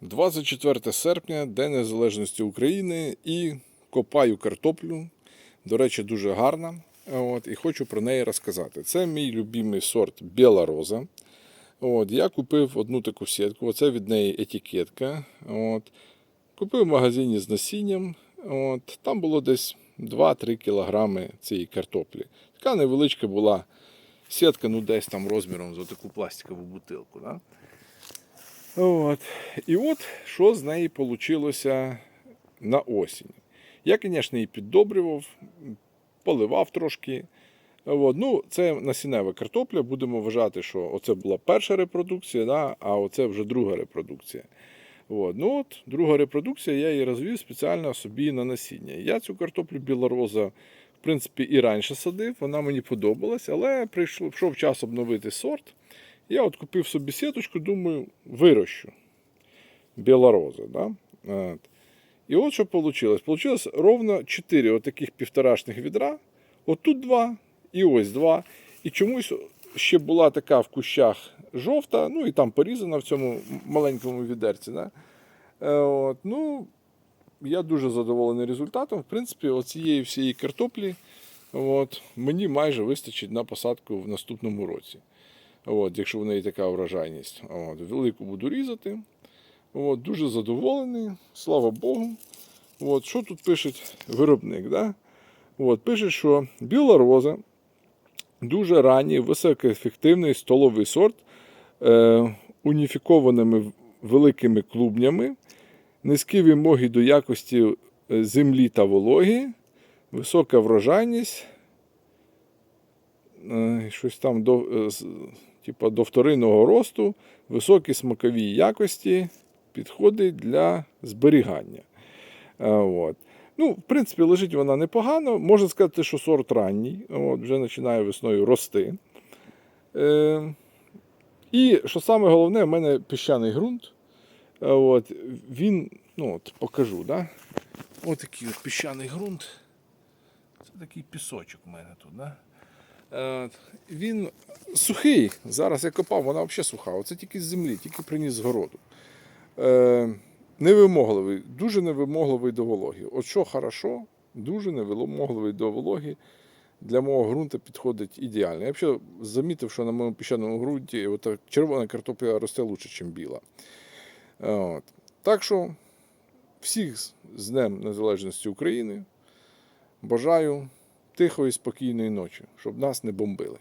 24 серпня, День Незалежності України, і копаю картоплю. До речі, дуже гарна. От, і хочу про неї розказати. Це мій любимий сорт Біла Роза. От, я купив одну таку сітку, оце від неї етикетка. От. Купив в магазині з насінням. От. Там було десь 2-3 кілограми цієї картоплі. Така невеличка була сітка, ну десь там розміром за таку пластикову бутилку. Да? От. І от що з неї вийшло на осінь. Я, звісно, її піддобрював, поливав трошки. От. Ну, це насінева картопля. Будемо вважати, що оце була перша репродукція, да? а оце вже друга репродукція. От. Ну от, Друга репродукція, я її розвів спеціально собі на насіння. Я цю картоплю білороза, в принципі, і раніше садив, вона мені подобалась, але прийшов час обновити сорт. Я от купив собі сіточку, думаю, вирощу. Білороза. Да? От. І от що вийшло. Получилось ровно 4 отаких півторашних відра. Отут два і ось два. І чомусь ще була така в кущах жовта, ну і там порізана в цьому маленькому відерці. Да? Е, От, ну, я дуже задоволений результатом. В принципі, оцієї всієї картоплі от, мені майже вистачить на посадку в наступному році. От, якщо в неї така врожайність. От, велику буду різати. От, дуже задоволений, слава Богу. От, що тут пише виробник? Да? От, пише, що біла роза дуже ранній, високоефективний столовий сорт е, уніфікованими великими клубнями, низькі вимоги до якості е, землі та вологи, висока врожайність, е, щось там до, типа, до вторинного росту, високі смакові якості, підходить для зберігання. Е, От. Ну, в принципі, лежить вона непогано. Можна сказати, що сорт ранній, от, вже починає весною рости. Е, і що саме головне, в мене піщаний ґрунт. Е, От, він, ну от, покажу, да? Ось такий от піщаний ґрунт. Це такий пісочок у мене тут. Да? Е, Він сухий. Зараз я копав, вона взагалі суха. Оце тільки з землі, тільки приніс городу. Е, невимогливий, дуже невимогливий до вологи. От що хорошо, дуже невимогливий до вологи. Для мого ґрунту підходить ідеально. Я взагалі замітив, що на моєму піщаному ґрунті червона картопля росте краще, ніж біла. Е, От. Так що всіх з Днем Незалежності України бажаю тихої, спокійної ночі, щоб нас не бомбили.